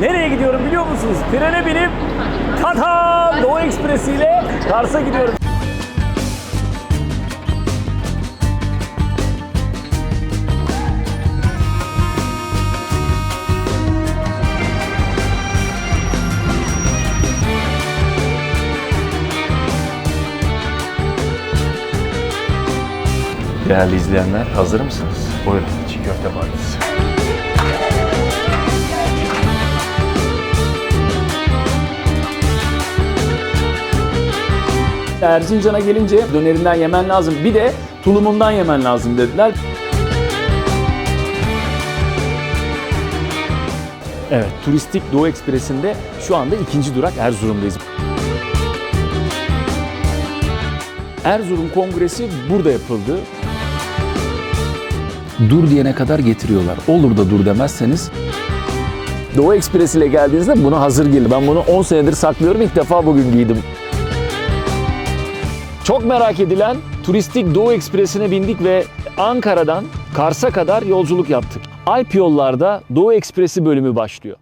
Nereye gidiyorum biliyor musunuz? Trene binip tatam Doğu Ekspresi ile Kars'a gidiyorum. Değerli izleyenler hazır mısınız? Buyurun çiğ köfte partisi. Erzincan'a gelince dönerinden yemen lazım. Bir de tulumundan yemen lazım dediler. Evet, turistik Doğu Ekspresi'nde şu anda ikinci durak Erzurum'dayız. Erzurum Kongresi burada yapıldı. Dur diyene kadar getiriyorlar. Olur da dur demezseniz Doğu Ekspresi ile geldiğinizde bunu hazır gelin. Ben bunu 10 senedir saklıyorum. İlk defa bugün giydim. Çok merak edilen turistik Doğu Ekspresi'ne bindik ve Ankara'dan Kars'a kadar yolculuk yaptık. Alp yollarda Doğu Ekspresi bölümü başlıyor.